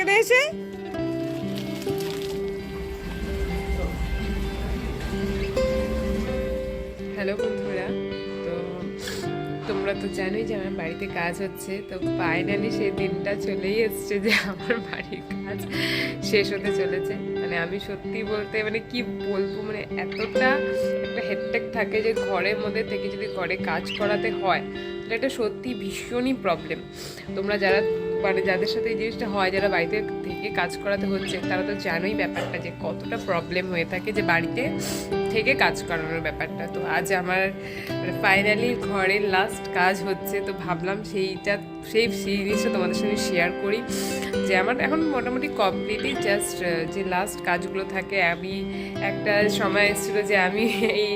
এখানে এসে? হ্যালো বন্ধুরা, তো তোমরা তো জানোই যে আমার বাড়িতে কাজ হচ্ছে, তো ফাইনালি সেই দিনটা চলেই এসছে যে আমার বাড়ির কাজ শেষ হতে চলেছে। মানে আমি সত্যি বলতে মানে কি বলব মানে এতটা একটা হেডটেক থাকে যে ঘরের মধ্যে থেকে যদি ঘরে কাজ করাতে হয় এটা সত্যি ভীষণই প্রবলেম তোমরা যারা মানে যাদের সাথে এই জিনিসটা হয়, যারা বাড়িতে থেকে কাজ করাতে হচ্ছে, তারা তো জানোই ব্যাপারটা যে কতটা প্রবলেম হয়ে থাকে যে বাড়িতে থেকে কাজ করানোর ব্যাপারটা। তো আজ আমার ফাইনালি ঘরের লাস্ট কাজ হচ্ছে, তো ভাবলাম সেইটা, সেই সেই জিনিসটা তোমাদের সঙ্গে শেয়ার করি যে আমার এখন মোটামুটি কমপ্লিটই জাস্ট যে লাস্ট কাজগুলো থাকে, আমি একটা সময় এসেছিল যে আমি এই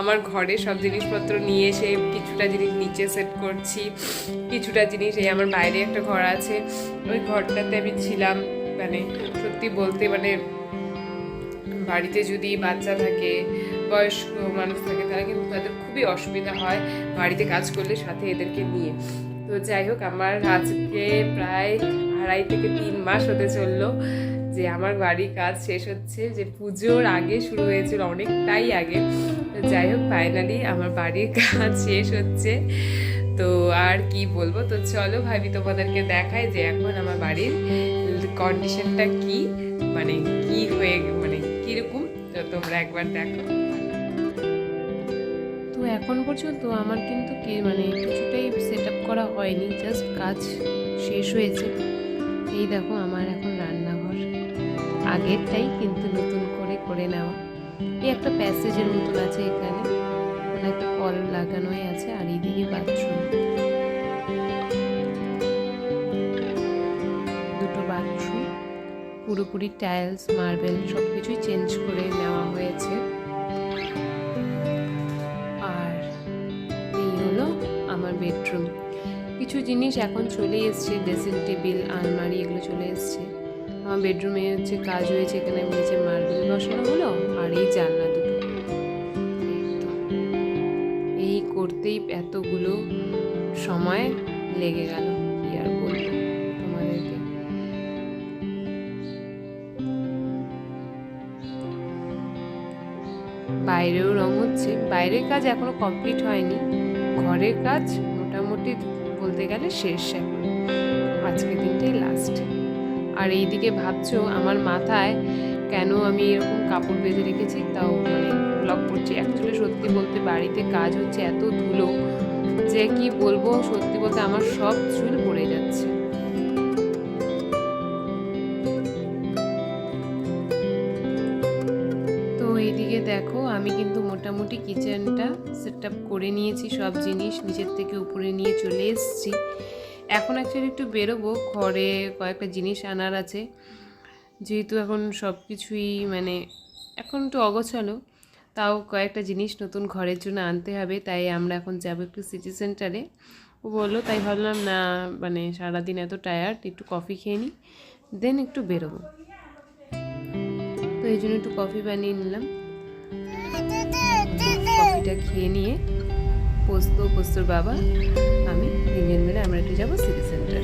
আমার ঘরে সব জিনিসপত্র নিয়ে এসে কিছুটা জিনিস নিচে সেট করছি। কিছুটা জিনিস এই আমার বাইরে একটা ঘর আছে। ওই ঘরটাতে আমি ছিলাম মানে সত্যি বলতে মানে বাড়িতে যদি বাচ্চা থাকে, বয়স্ক মানুষ থাকে, তারা কিন্তু তাদের খুবই অসুবিধা হয় বাড়িতে কাজ করলে সাথে এদেরকে নিয়ে। তো যাই হোক, আমার আজকে প্রায় আড়াই থেকে তিন মাস হতে চলল যে আমার বাড়ির কাজ শেষ হচ্ছে, যে পুজোর আগে শুরু হয়েছিল, অনেকটাই আগে। যাই হোক ফাইনালি আমার বাড়ির কাজ শেষ হচ্ছে। তো আর কি বলব? তো চলো ভাবি তোমাদেরকে দেখায় যে এখন আমার বাড়ির কন্ডিশনটা কি মানে কি হয়ে মানে কীরকম? তো তোমরা একবার দেখো। তো এখন পর্যন্ত আমার কিন্তু কি মানে কিছুটাই সেট আপ করা হয়নি জাস্ট কাজ শেষ হয়েছে। এই দেখো, আমার এখন রান্নাঘর। আগেরটাই কিন্তু নতুন করে করে নেওয়া। এই একটা প্যাসেজের মতন আছে এখানে। এখানে একটা কল লাগানোই আছে, আর এইদিকে বাথরুম দুটো বাথরুম পুরোপুরি টাইলস মার্বেল সব কিছুই চেঞ্জ করে নেওয়া হয়েছে। আর এই হলো আমার বেডরুম কিছু জিনিস এখন চলে এসছে ড্রেসিং টেবিল আলমারি, এগুলো চলে এসছে। আমার বেডরুমে হচ্ছে কাজ হয়েছে এখানে নিচে মার্বেল বসানো হলো আর এই জানলা দুটো। এই করতেই এতগুলো সময় লেগে গেল, কি আর বলব তোমাদেরকে। বাইরেও রং হচ্ছে, বাইরের কাজ এখনও কমপ্লিট হয়নি। ঘরের কাজ মোটামুটি বলতে গেলে শেষ এখন। আজকে দিনটাই লাস্ট আর এইদিকে ভাবছ আমার মাথায় কেন আমি এরকম কাপড় বেঁধে রেখেছি? তাও মানে ব্লক করছি। অ্যাকচুয়ালি সত্যি বলতে বাড়িতে কাজ হচ্ছে এত ধুলো যে কি বলব? সত্যি বলতে আমার সব চুল পড়ে যাচ্ছে। তো এইদিকে দেখো, আমি কিন্তু মোটামুটি কিচেনটা সেট করে নিয়েছি সব জিনিস। নিচের থেকে উপরে নিয়ে চলে এসেছি। এখন অ্যাকচুয়ালি একটু বেরোবো, ঘরে কয়েকটা জিনিস আনার আছে। যেহেতু এখন সব কিছুই মানে এখন একটু অগোছালো, তাও কয়েকটা জিনিস নতুন ঘরের জন্য আনতে হবে, তাই আমরা এখন যাব একটু সিটি সেন্টারে ও বলল, তাই ভাবলাম না মানে সারাদিন এত টায়ার্ড একটু কফি খেয়ে নিই দেন একটু বেরোবো। তো এই জন্য একটু কফি বানিয়ে নিলাম। পোস্ত, পোস্তর বাবা, আমি তিনজন মিলে আমরা একটু যাব সিটি সেন্টার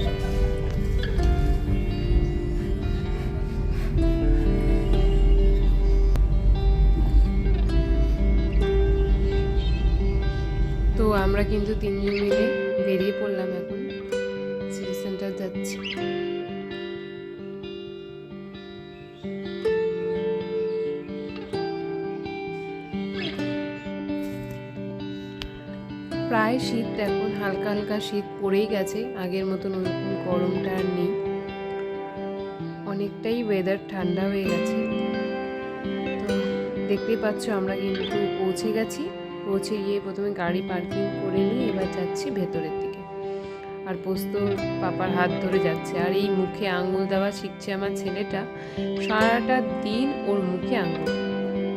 তো আমরা কিন্তু তিনজন মিলে বেরিয়ে পড়লাম এখন। সিটি সেন্টার যাচ্ছি। প্রায় শীত, এখন হালকা হালকা শীত পড়েই গেছে। আগের মতন ওরকম গরমটা আর নেই। অনেকটাই ওয়েদার ঠান্ডা হয়ে গেছে। তো দেখতেই পাচ্ছ আমরা কিন্তু পৌঁছে গেছি। পৌঁছে গিয়ে প্রথমে গাড়ি পার্কিং করে নিয়ে এবার যাচ্ছি ভেতরের দিকে। আর পোস্ত পাপার হাত ধরে যাচ্ছে। আর এই মুখে আঙুল দেওয়া শিখছে আমার ছেলেটা। সারাটা দিন ওর মুখে আঙুল।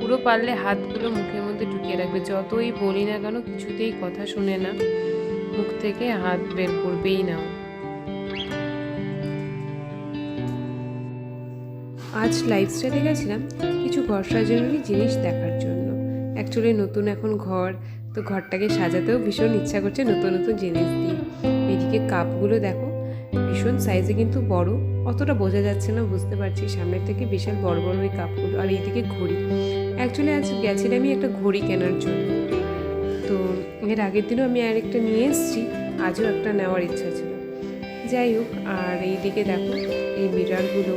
পুরো পারলে হাতগুলো মুখের মধ্যে ঢুকিয়ে রাখবে। যতই বলি না কেন, কিছুতেই কথা শুনে না। মুখ থেকে হাত বের করবেই না। আজ লাইফস্টাইলে গেছিলাম কিছু ঘর সাজানোরই জিনিস দেখার জন্য। অ্যাকচুয়ালি নতুন এখন ঘর, তো ঘরটাকে সাজাতেও ভীষণ ইচ্ছা করছে নতুন নতুন জিনিস দিয়ে। এদিকে কাপগুলো দেখো, ভীষণ সাইজে কিন্তু বড়। অতটা বোঝা যাচ্ছে না, বুঝতে পারছি। সামনের থেকে বিশাল বড় বড় ওই কাপগুলো আর এইদিকে ঘড়ি। অ্যাকচুয়ালি আজ গেছিলাম আমি একটা ঘড়ি কেনার জন্য। তো এর আগের দিনও আমি আরেকটা নিয়ে এসেছি, আজও একটা নেওয়ার ইচ্ছা ছিল। যাই হোক, আর এইদিকে দেখো, এই মিরারগুলো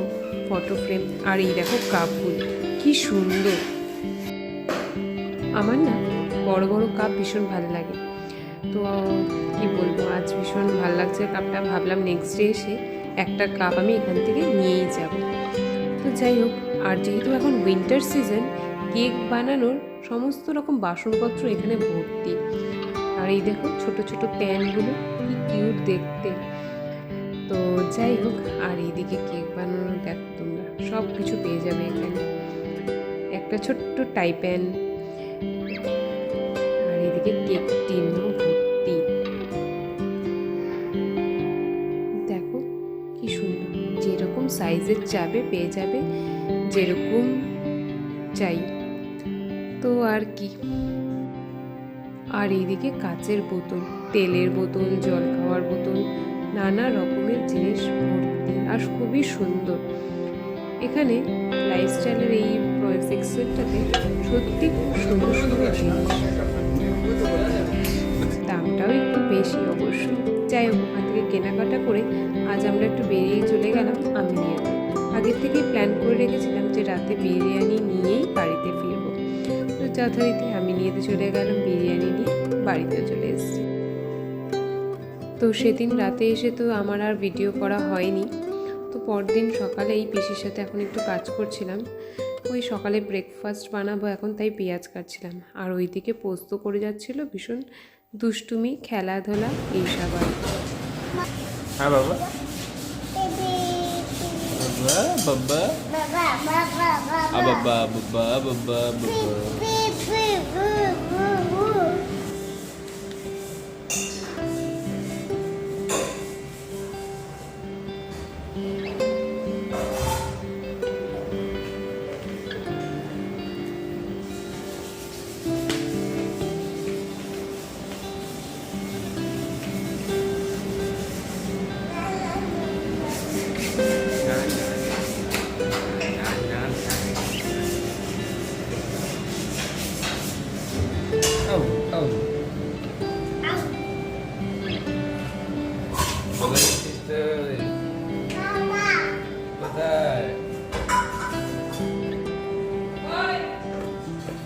ফটো ফ্রেম আর এই দেখো কাপগুলো, কি সুন্দর। আমার না বড় বড় কাপ ভীষণ ভালো লাগে। তো কি বলব, আজ ভীষণ ভালো লাগছে কাপটা। ভাবলাম নেক্সট ডে এসে একটা কাপ আমি এখান থেকে নিয়েই যাব। তো যাই হোক, আর যেহেতু এখন উইন্টার সিজন কেক বানানোর সমস্ত রকম বাসনপত্র এখানে ভর্তি। আর এই দেখো, ছোট ছোট প্যানগুলো, কি কিউট দেখতে। তো যাই হোক, আর এইদিকে কেক বানানোর দেখো তোমরা সব কিছু পেয়ে যাবে এখানে। একটা ছোট্ট টাই প্যান আর এদিকে কেক টিনও সাইজের চাবে পেয়ে যাবে, যেরকম চাই। তো আর কি। আর এইদিকে কাচের বোতল, তেলের বোতল, জল খাওয়ার বোতল, নানা রকমের জিনিস ভর্তি আর খুবই সুন্দর। এখানে লাইফস্টাইলের এই সেকশনটাতে সত্যি খুব সুন্দর সুন্দর জিনিস। বেশি অবশ্যই যাই হোক, ওখান থেকে কেনাকাটা করে আজ আমরা একটু বেরিয়ে চলে গেলাম আমি নিয়ে আগের থেকেই প্ল্যান করে রেখেছিলাম যে রাতে বিরিয়ানি নিয়েই বাড়িতে ফিরবো। তো যথারীতি আমি নিয়েতে চলে গেলাম, বিরিয়ানি নিয়ে বাড়িতে চলে এসেছি। তো সেদিন রাতে এসে তো আমার আর ভিডিও করা হয়নি। তো পরদিন সকালে এই পিসির সাথে এখন একটু কাজ করছিলাম। ওই সকালে ব্রেকফাস্ট বানাবো এখন, তাই পেঁয়াজ কাটছিলাম। আর ওইদিকে পোস্ত করে যাচ্ছিল ভীষণ দুষ্টুমি খেলাধুলা এইসব আর। হ্যাঁ বাবা বাবা বাবা বাবা বাবা বাবা বাবা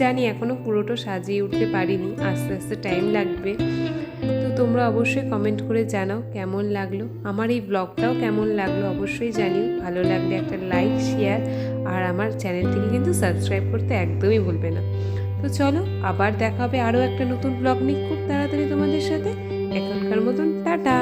জানি এখনও পুরোটা সাজিয়ে উঠতে পারিনি, আস্তে আস্তে টাইম লাগবে। তো তোমরা অবশ্যই কমেন্ট করে জানাও কেমন লাগল। আমার এই ব্লগটাও কেমন লাগল অবশ্যই জানিও। ভালো লাগলে একটা লাইক শেয়ার আর আমার চ্যানেলটিকে কিন্তু সাবস্ক্রাইব করতে একদমই ভুলবে না। তো চলো, আবার দেখা হবে আরও একটা নতুন ব্লগ নিয়ে খুব তাড়াতাড়ি তোমাদের সাথে। এখনকার মতন, টাটা!